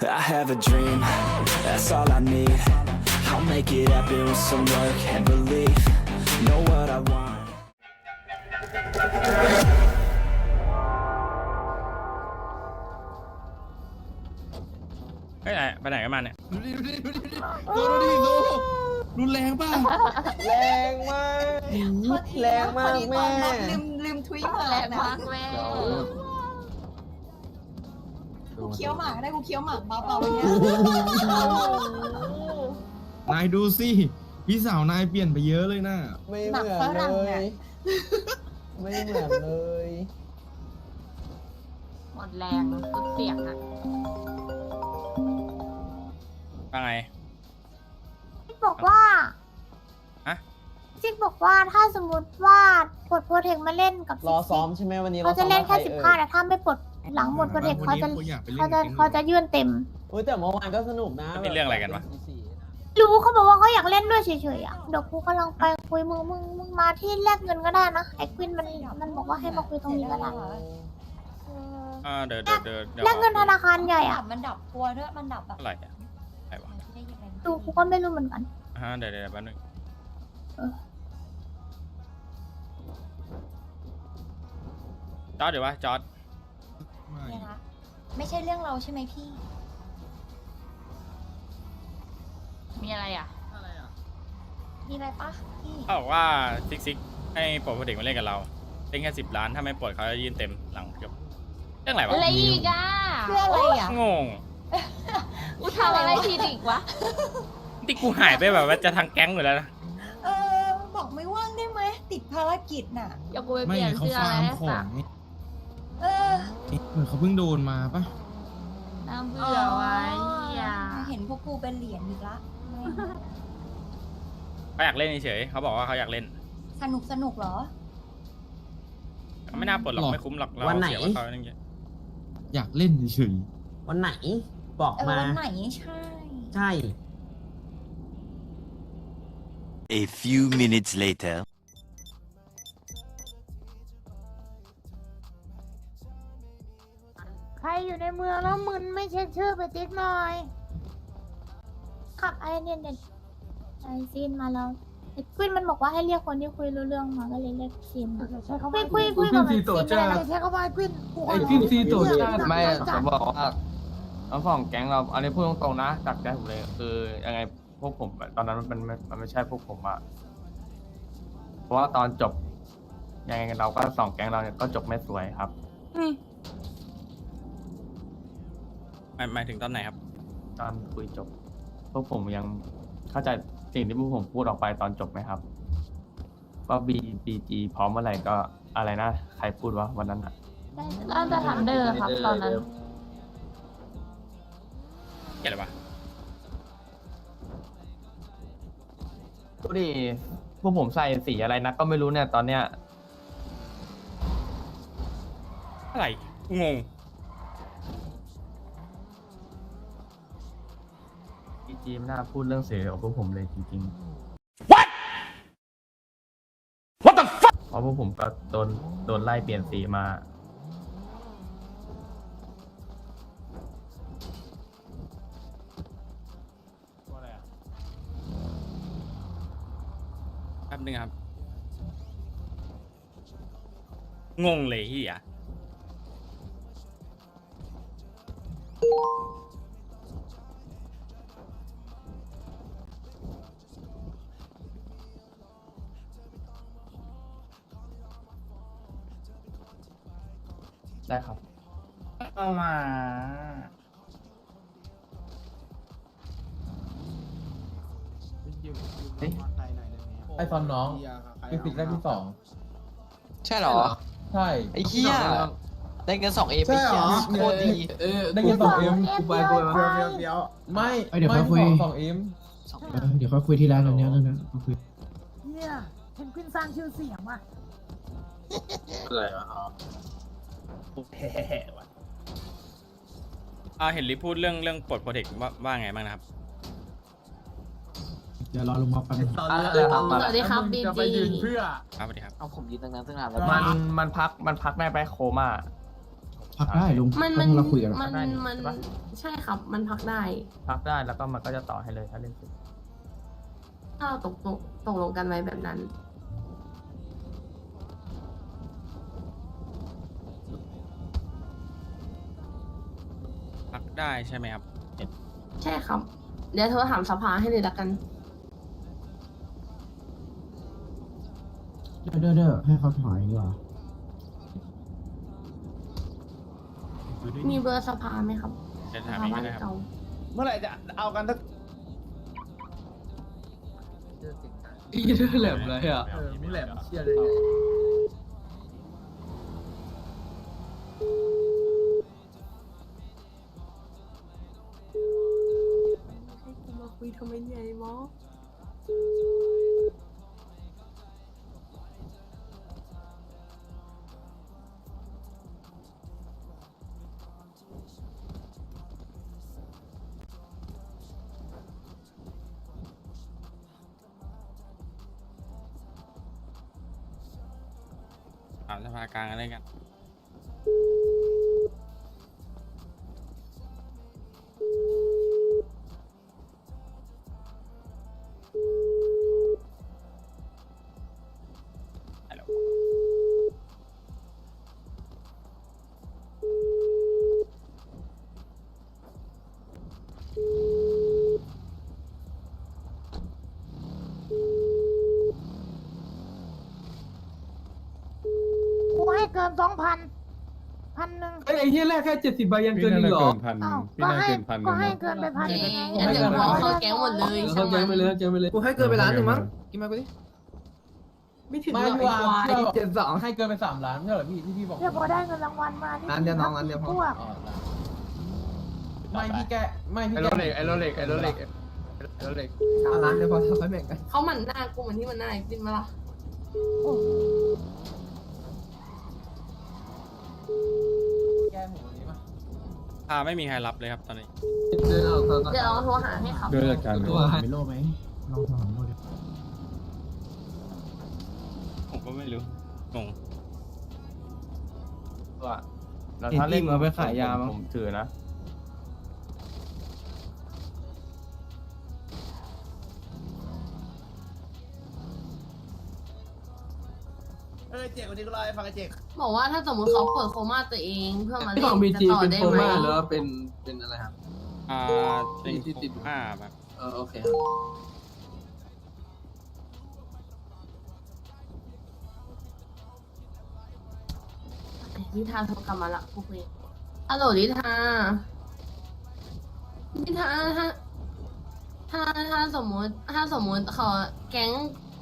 I have a dream, that's all I need. I'll make it happen with some work and belief. Know what I want. ไปไหนไปไหนกันมาเนี่ย ดูดิดูดิดูดิดูดิดูดิรุนแรงป่ะแรงมาก แรงมากแม่ ลืมลืมทวิตมาแรงนะมากแม่กู เคี้ยวหมากได้กูเคี้ยวหมากเบาๆเนี่ยนายดูสิพี่สาวนายเปลี่ยนไปเยอะเลยนะไม่เหมือนเลยไม่เหมือนเลยหมดแรงสุดเสียงอะว่าไงซิกบอกว่าอะซิกบอกว่าถ้าสมมติว่าปลดโปรเทคมาเล่นกับรอซิกซ้อมใช่ไหมวันนี้เขาจะเล่นแค่รอสิบซ้อห้ามกับแต่ถ้าไม่ปลด หลังหมดโปรเทคเขาจะวันนี้กูอยากไปเล่นเขาจะกับเขาจะยื่นเต็มอุ้ยแต่เมื่อวานก็สนุกนะเป็นเรื่องอะไรกันวะ รู้เขาบอกว่าเขาอยากเล่นด้วยเฉยๆอะเดี๋ยวกูกำลังไปคุยมึงมึงมึงมาที่แลกเงินก็ได้นะไอ้ควินมันมันบอกว่าให้มาคุยตรงนี้ก็ได้อ่าเดี๋ยวเดี๋ยวเดี๋ยวเดี๋ยวแลกเงินธนาคารใหญ่ดัอะบมันดับกลัวด้วยมันดับแบบเท่าไหร่อะอะไรวะได้ยังไงดูกูก็ไม่รู้เหมือนกันอ่าเดี๋ยวเดี๋ยวแป๊บนึงเออจอร์ดเดี๋ยววะจอร์ด ไม่เนี่ยนะไม่ใช่เรื่องเราใช่ไหมพี่ มีอะไรอะมีอะไรปะพี่ เขาบอกว่าซิกซิกให้ปลดโปรเทคมาเล่นกับเราเล่นแค่สิบล้านถ้าไม่ปลดเขาจะยื่นเต็มหลังจบเรื่องอะไรวะอะไรอีกอะเพื่ออะไรอะ งงกูทำอะไรผิดอีกวะ ที่กูหายไปแบบว่าจะทางแก๊งอยู่แล้วนะเออ บอกไม่ว่างได้ไหมติดภารกิจน่ะ เดี๋ยวกูไปเปไม่ลี่ยนเขาเสื้อฟาอะไรร์มให้ขอสังกนี่เออ เหมือนเขาเพิ่งโดนมาปะน้ำเบื่อไว้เหี้ยเห็นพวกกูเป็นเหรียญอีกละเขาอยากเล่นเฉยๆเขาบอกว่าเขาอยากเล่นสนุกสนุกเหรอ ไม่น่าปลดหรอกไม่คุ้มหรอกเราวันไหน เสียว่าเขานั่นเยอะอยากเล่นเฉยวันไหน บอกเออมา วันไหนใช่ ใช่ A few minutes later. อยู่ในเมืองแล้วมึนไม่เช็คชื่อไปติ๊กหน่อย ขับไอเนี่ยเนี่ยไอซีนมาแล้วไอ้ควินมันบอกว่าให้เรียกคนที่คุยรู้เรื่องมาก็เลยเรียกซีนมาคุยคุยคุยกับมันซีนไม่ได้ใช้คำว่าควินไอ้พี่ซีตัวชาติไม่อะผมบอกว่าทั้งสองแก๊งเราอันนี้พูดตรงๆนะจากใจผมเลยคือยังไงพวกผมตอนนั้นมันมันมันไม่ใช่พวกผมอะเพราะว่าตอนจบยังไงเราก็สองแก๊งเราเนี่ยก็จบไม่สวยครับหมายหมายถึงตอนไหนครับ ตอนคุยจบ พวกผมยังเข้าใจสิ่งที่พวกผมพูดออกไปตอนจบไหมครับ ว่าบีบีจีพร้อมเมื่อไหร่ก็อะไรนะ ใครพูดวะวันนั้นอะน่าจะทันเดอร์ครับตอนนั้น เกี่ยวอะไรวะดูดิพวกผมใส่สีอะไรนะก็ไม่รู้เนี่ยตอนเนี้ย อะไรกูงง บีจีไม่น่าพูดเรื่องสีของพวกผมเลยจริงๆเพราะพวกผมก็โดนโดนไล่เปลี่ยนสีมา แป๊บนึงครับ งงเลยเฮีย ได้ครับเอามาไอตอนน้องคือสิ่งแรกที่สองใช่เหรอ ใช่ไอ้เหี้ยได้เงินสองเอฟใช่เหรอโคตรดีเออได้ยินสองเอ็มกูไปกูไปไม่เอ้ยเดี๋ยวค่อยคุยไม่สองเอ็มเดี๋ยวค่อยคุยที่ร้านเรื่องนี้เรื่องนี้คุยเนี่ยเห็นควินสร้างชื่อเสียงว่ะอ่าเห็นลิพูดเรื่องเรื่องปลดโปรเทคว่าว่าไงบ้างนะครับ เดี๋ยวรอลงมาแป๊บนึงสวัสดีครับบีจีครับสวัสดีครับเอาผมยืนตรงนั้นตั้งนานแล้วมันมันพักมันพักได้ไปโคม่า พักได้ลุงมันมันเราคุยกันมันมันใช่ครับ มันพักได้ พักได้แล้วก็มันก็จะต่อให้เลยถ้าเล่นเสร็จถ้าเราตกลงตกลงกันไว้แบบนั้น ได้ใช่ไหมครับเห็นใช่ครับ เดี๋ยวโทรถามสภาให้เลยละกัน เด้อเด้อเด้อให้เขาถอยดีกว่ามีเบอร์สภาไหมครับจะสถามภาอีกบ้านได้ครับ เก่าเมื่อไหร่จะเอากันสักอีแหลมเลยอะ เออมึงแหลมเชี่ยเลยากลางอะไรกัน แรกแค่เจ็ดสิบใบยังเกินอีกเหรออ้าวก็ให้ก็ให้เกินไปพันหนึ่งไงงั้นเดี๋ยวพอเข้าแก๊งหมดเลยเข้าใจไปเลยเข้าใจไปเลยกูให้เกินไปล้านหนึ่งมั้งกินมากูดิไม่ถึงไม่หรอกไอ้ว่าควาย เจ็ดสอง ให้เกินไปสามล้านไม่ใช่เหรอพี่ที่พี่บอกเดี๋ยวพอได้เงินรางวัลมานี่ร้านเดียวน้องร้านเดียวพอ พวกไม่พี่แกไม่พี่ไอ้แกโรเล็กไอ้โรเล็กไอ้โรเล็กไอ้โรเล็กเอาร้านเดียวพอค่อยแบ่งกันเขาหมั่นหน้ากูเหมือนที่มันหน้าไอ้ตินมาละแกผมวันนี้ป่ะ พาไม่มีใครรับเลยครับตอนนี้ เดินเอาตัวเดี๋ยวเราโทรหาให้ครับโดยจัดการตัวมิโลไหมลองถามมิโลดิผมก็ไม่รู้งงว่าแล้วถ้าเล่นมาไปขายยาผมถือนะ เออเจ๊คนนี้ก็รอให้ฟังไอ้เจ๊บอกว่าถ้าสมมติเขาเปิดโคม่าตัวเองเพื่อมาเล่พี่ของบีนจะจีต่อเป็นได้โคไหมม่าหรือว่าเป็นเป็นอะไรครับ อ่าเป็นที่ติดห้าแบบ เออโอเคครับนิทาโทรกลับมาละกูคุยฮัลโหลนิทานิทาถ้าถ้าถ้าสมมติถ้าสมมติเขาแก๊ง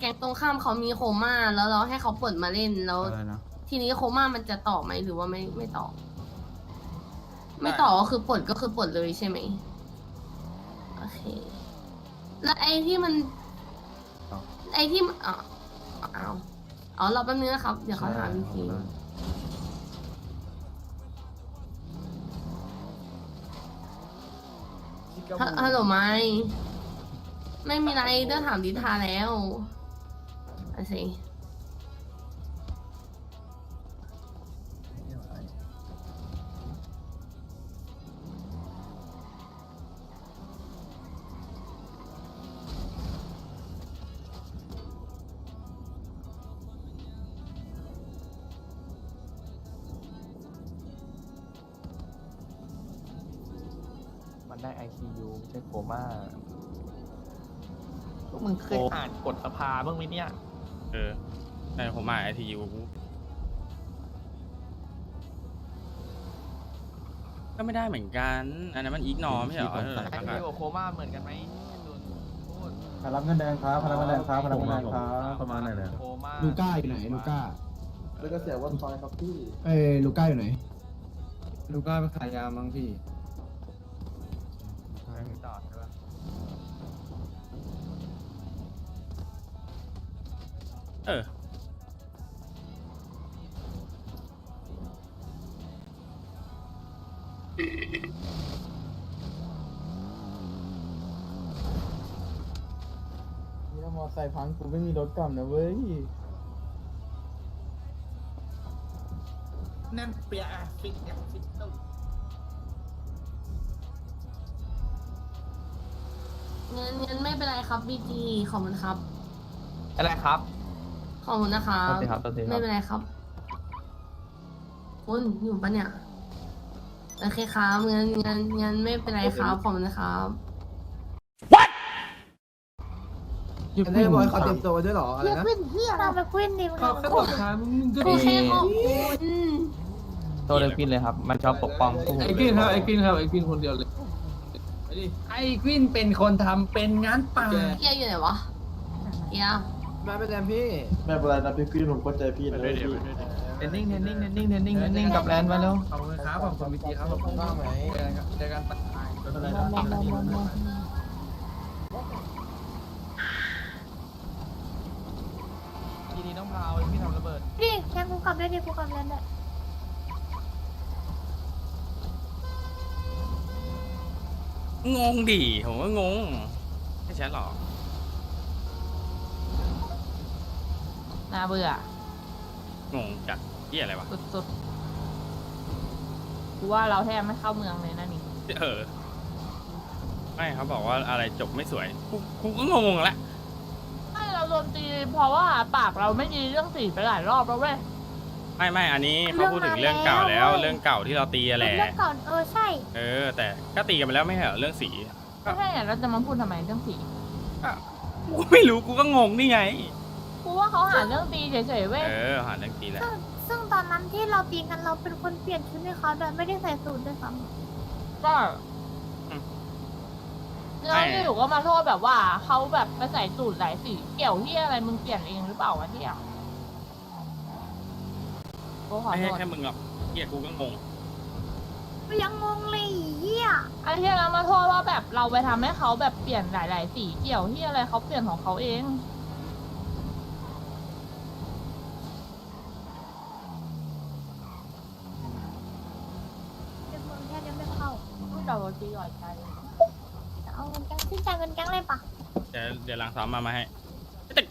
แก๊งตรงข้ามเขามีโคม่าแล้วเราให้เขาเปิดมาเล่นแล้ว อะไรนะ ทีนี้โคม่ามันจะต่อไหมหรือว่าไม่ไม่ต่อ ไม่ต่อก็คือปลดก็คือปลดเลยใช่ไหมโอเค แล้วไอ้ที่มันไอ้ที่มันอ๋อเอาเอาเราแป๊บนึงนะครับ เดี๋ยวเขาถามอีกทีฮะฮัลโหลไม่ไม่มีอะไรเดี๋ยวถามดิทาแล้ว อะสิมันได้ ICU ไม่ใช่โคม่าพวกมึงเคยอ่านกฎสภาบ้างไหมเนี่ย เออแต่ผมมาไอทียูก็ไม่ได้เหมือนกัน อันนั้นมันอีกนอไม่ใช่เหรอเออไอซียูกับโคม่าเหมือนกันไหมพูดพลังเงินแดงครับพลังเงินแดงครับพลังเงินแดงครับประมาณไหนเลยโคม่าลูก้าอยู่ไหนลูก้าแล้วก็เสียวันซอยครับพี่ เอ้ยลูก้าอยู่ไหน ลูก้าไปขายยามั้งพี่ ออ นี่ถ้ามอไซค์พังกูไม่มีรถกลับนะเว้ยแน่นเปียะฟิตอย่างฟิตตุ้เงินเงินไม่เป็นไรครับบีจีขอบคุณครับอะไรครับ ขอบคุณนะครับสวัสดีครับสวัสดีครับ ไม่เป็นไรครับ คุณอยู่ปะเนี่ย โอเคครับเงินเงินเงินไม่เป็นไรครับขอบคุณนะครับอันนี้บอยเขาเตรียมตัวด้วยหรออะไรเรียกนะวินเฮียเราไปวินดิมึงเขาแค่บอกทางมึงก็โอดีเคขอบคุณตัวเดกินเลยครับ มันชอบปกป้องพวกผมไอ้กินครับไอ้กินครับไอ้กินคนเดียวเลยไอ้กินเป็นคนทำเป็นงานป่าเกียร์อยู่ไหนวะเกียร์ มาเป็นแรมพี่ไม่เป็นไรนะพี่พี่ผมเข้าใจพี่นะพี่เทนนิ่งเทนนิ่งเทนนิ่งเทนนิ่งเทนนิ่งกับแลนด์ไปแล้วขอบคุณครับขอบคุณวิจีครับขอบคุณมากไหมเจอกันครับเจอกันไม่เป็นไรนะทีนี้ต้องพาวพี่ทำระเบิดดิแกงกูกลับได้ดิกูกลับแล้วเนี่ยงงดิผมก็งงไม่ใช่หรอก น่าเบื่องงจัดเหียอะไรวะ สุดๆกูว่าเราแทบไม่เข้าเมืองเลยนะนี่ เออ ไม่เขาบอกว่าอะไรจบไม่สวยกูกูก็งงๆแล้วไม่เราโดนตีเพราะว่าปากเราไม่ดีเรื่องสีไปหลายรอบแล้วเว้ย ไม่ไม่อันนี้เขาพูดถึงเรื่องเก่าแล้ว เรื่องเก่าที่เราตีอะแหละเรื่องก่อนเออใช่เออ แต่ก็ตีกันไปแล้วไม่ใช่เหรอเรื่องสี ก็ใช่อะเราจะมาพูดทำไมเรื่องสี กูก็ไม่รู้กูก็งงนี่ไง กูว่าเขาหาเรื่องตีเฉยๆเว้ยเออหาเรื่องตีแหละซึ่งซึ่งตอนนั้นที่เราตีกันเราเป็นคนเปลี่ยนชุดให้เขาโดยไม่ได้ใส่สูทด้วยซ้ก็แล้วอยู่ก็มาโทษแบบว่าเขาแบบไปใส่สูตรหลายสีเกี่ยวที่อะไรมึงเปลี่ยนเองหรือเปล่าวะเนี่ยกูขอไม่โทใช่ษ แค่มึงหรอกเฮียกูก็งงำยังงงเลยไอ้เฮียอันที่เรามาโทษว่าแบบเราไปทำให้เขาแบบเปลี่ยนหลาย ๆ สีเกี่ยวที่อะไรเขาเปลี่ยนของเขาเอง เดี๋ยวมึงแค่เดี๋ยวไม่เข้า พูดเรา ตีหน่อยใจจะเอาเงินแก๊งสิ้นใจเงินแก๊งเลยปะเดี๋ยวเดี๋ยวหลังซ้อมมามาให้แต่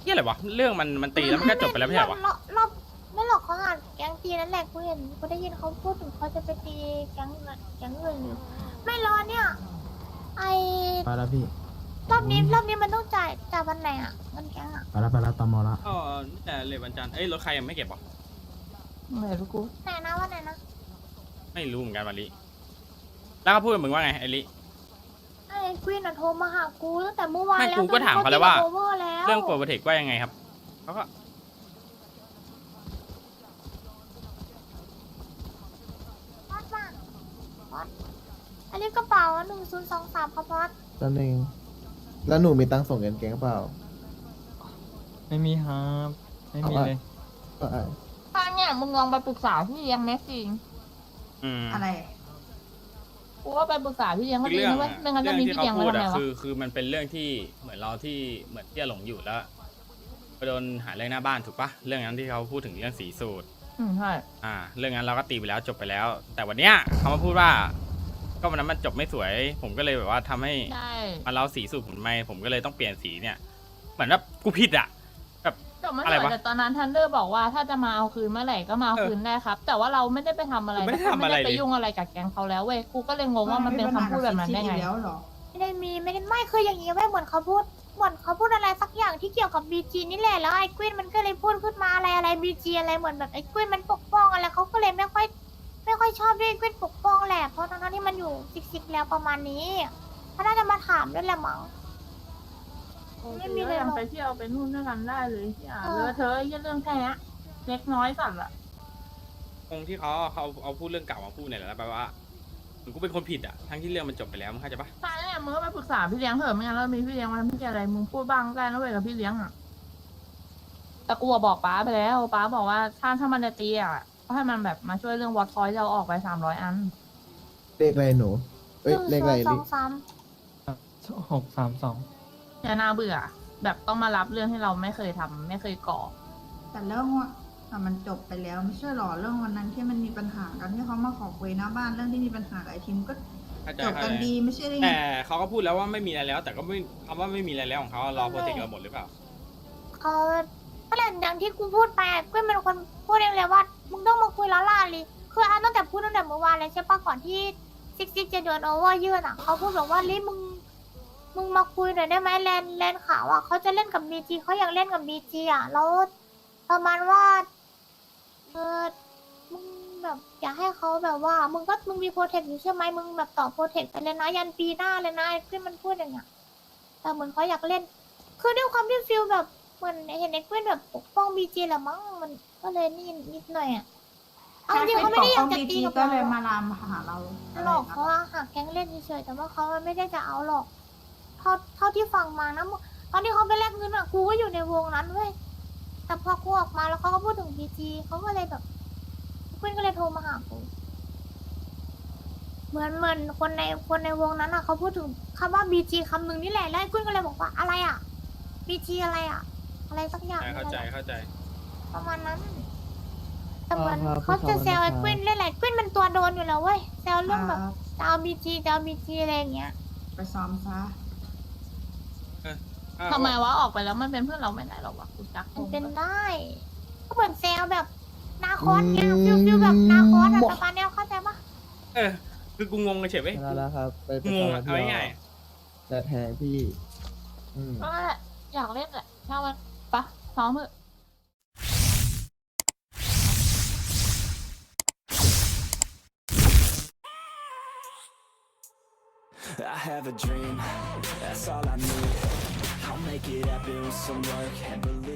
เฮียอะไรวะเรื่องมันมันตีแล้วมันก็จบไปแล้วไม่ใช่เหรอวะรอบรอบไม่หรอกเขาหาแก๊งตีนั่นแหละกูเห็นกูได้ยินเขาพูดถึงเขาจะไปตีแก๊งอื่นแก๊งอื่นอยู่ไม่รอเนี่ยไอไปแล้วพี่รอบนี้รอบนี้มันต้องจ่ายจ่ายวันไหนอะเงินแก๊งอะไปแล้วไปแล้วตอมอละอ๋อแต่เลยวันจันทร์เอ้ยรถใครยังไม่เก็บหรอเหนื่อยลูกกูไหนนะวันไหนนะไม่รู้เหมือนกันมาลิ แล้วเขาพูดกับมึงว่าไงไอลิ ไอ้ควีนอะโทรมาหากูตั้งแต่เมื่อวานไม่แล้วกูก็ถามเขาแล้วว่าโอเวอร์แล้วเรื่องโปรโปรเทคว่ายังไงครับเขาก็พอดบ้างพอดอันนี้กระเป๋าหนึ่งศูนย์สองสามครับพอดนั่นเองแล้วหนูมีตังค์ส่งเงินแกงเปล่า ไม่มีครับ ไม่มีเลย ก็อะถ้าเนี่ยมึงลองไปปรึกษาพี่เลี้ยงแม็กซิงอืมอะไร กูว่าไปปรึกษาพี่เลี้ยงเขาคือดีเรื่องนะเว้ยอะไม่งั้นเรื่จะองมีที่พี่เขาเลี้ยงพูไว้ดทำไมอะวะคือคือมันเป็นเรื่องที่เหมือนเราที่เหมือนเตี้ยหลงอยู่แล้วไปโดนหาเรื่องหน้าบ้านถูกปะเรื่องนั้นที่เขาพูดถึงเรื่องสีสูตร อืมใช่อ่า เรื่องนั้นเราก็ตีไปแล้วจบไปแล้ว แต่วันเนี้ยเขามาพูดว่า ก็วันนั้นมันจบไม่สวย ผมก็เลยแบบว่าทำให้ใช่มันเราสีสูตรผมไม่ผมก็เลยต้องเปลี่ยนสีเนี่ย เหมือนแบบกูผิดอะ แบบแต่ไม่อะไรเหมือวะนแต่ตอนนั้นทันเดอร์บอกว่าถ้าจะมาเอาคืนเมื่อไหร่ก็มาเอาคืนได้ครับ แต่ว่าเราไม่ได้ไปทำอะไรไม่ได้แล้วก็ทำอะไรไม่ได้ไปเลยยุ่งอะไรกับแก๊งเขาแล้วเว้ยกูก็เลยงงว่ามันเป็นคำพูดแบบนั้นได้ไง แล้วเหรอ ไม่ได้มีไม่ได้ไม่คืออย่างนี้เว้ยเหมือนเขาพูดเหมือนเขาพูดอะไรสักอย่างที่เกี่ยวกับบีจีนี่แหละแล้วไอ้ควีนมันก็เลยพูดขึ้นมาอะไรอะไรบีจีอะไรเหมือนแบบไอ้ควีนมันปกป้องอะไรเขาก็เลยไม่ค่อย ไม่ค่อยชอบด้วยควีนปกป้องแหละเพราะทั้งๆที่มันอยู่ซิกๆแล้วประมาณนี้เขาน่าจะมาถามด้วยแหละมั้ง ไม่มีเลยหรอก ยังไปเที่ยวไปนู่นด้วยกันได้เลยอย่าเออ เลอะเทอะไอ้เรื่องแค่เนี้ยเล็กน้อยสัตว์ละคงที่เขาเขาเอาพูดเรื่องเก่ามาพูดเนี่ยแหละแปลว่าเหมือนกูเป็นคนผิดอะทั้งที่เรื่องมันจบไปแล้วมึงเข้าใจปะตายเนี่ยมึงก็ไปปรึกษาพี่เลี้ยงเถอะไม่งั้นเรามีพี่เลี้ยงมันพี่อะไรมึงพูดบ้างได้นะเว้ยกับพี่เลี้ยงอะแต่กูอะบอกป้าไปแล้วป้าบอกว่าถ้าถ้ามันจะตีอะก็ให้มันแบบมาช่วยเรื่องวอตคอยที่เราออกไปสามร้อยอัน เลขอะไรหนูเอ้ยเลขอะไรสอลิงสามหกสามสอง อย่าน่าเบื่อ แบบต้องมารับเรื่องที่เราไม่เคยทำไม่เคยก่อ แต่เรื่องว่าอะมันจบไปแล้วไม่ใช่หรอเรื่องวันนั้นที่มันมีปัญหากันที่เขามาขอคุยหน้าบ้านเรื่องที่มีปัญหากับไอทีมก็เข้าใจจบเข้ากันใจดีไม่ใช่ได้ไงแต่เขาก็พูดแล้วว่าไม่มีอะไรแล้ว แต่ก็ไม่คำว่าไม่มีอะไรแล้วของเขารอโปรเจกต์เราหมดหรือเปล่าเขานั่นแหละอย่างที่กูพูดไปอะกวินเป็นคนพูดเองเลยว่า มึงต้องมาคุยละล่าเลยคืออันตั้งแต่พูดตั้งแต่เมื่อวานเลยใช่ปะก่อนที่ซิกซิกจะโดนโอเวอร์ยื่นอะเขาพูดบอกว่าลิมึง มึงมาคุยหน่อยได้ไหมแลนแลนขาวอะเขาจะเล่นกับบีจีเขาอยากเล่นกับบีจีอะแล้วประมาณว่าเออมึงแบบอยากให้เขาแบบว่า มึงก็มึงมีโปรเทคอยู่ใช่ไหมมึงแบบต่อโปรเทคไปเลยนะยันปีหน้าเลยนะไอ้ขึ้นมันพูดอย่างเงี้ยแต่เหมือนเขาอยากเล่น คือด้วยความที่ฟิลแบบเหมือนเห็นไอ้ขึ้นแบบปกป้องบีจีแหละมั้งมันก็เลยนี่นิดหน่อยอะเอาจริงๆเขาไม่ได้อยากจะตีกับก็เราเลยอะมาลามหาเราหลอกเขาว่าหากแก๊งเล่นเฉยๆแต่ว่าเขาไม่ได้จะเอาหรอก เท่าเท่าที่ฟังมานะตอนที่เขาไปแลกเงินอะกูก็อยู่ในวงนั้นเว้ยแต่พอกูออกมาแล้วเขาก็พูดถึงพีจีเขาก็เลยแบบเพื่อนก็เลยโทรมาหากูเหมือนเหมือนคนในคนในวงนั้นอะเขาพูดถึงคำว่าบีจีคำหนึ่งนี่แหละแล้วไอ้กุ้นก็เลยบอกว่าอะไรอะบีจีอะไรอะอะไรสักอย่างเข้าใจเข้าใจ ประมาณนั้นแต่เหมือนเขาจะแซวไอ้กุ้นเล่นอะไรกุ้นมันตัวโดนอยู่แล้วเว้ยแซวเรื่องแบบจะเอาบีจีจะเอาบีจีอะไรอย่างเงี้ยไปซ้อมซะ ทำไมวะออกไปแล้วมันเป็นเพื่อนเราไม่ได้หรอกวะกูจักมันเป็นได้ ก็เหมือนแซวแบบนาคอสเนี่ยฟิลฟิลแบบนาคอสอะประมาณเนี้ยเข้าใจปะเออ คือกูงงเฉยเว้ยแล้วครับ ไปงงอะเอาง่ายแต่แทนพี่อืมก็นั่นแหละอยากเล่นแหละช่างมันปะซ้อมเถอะ I have a dream, that's all I need I'll make it happen with some work and belief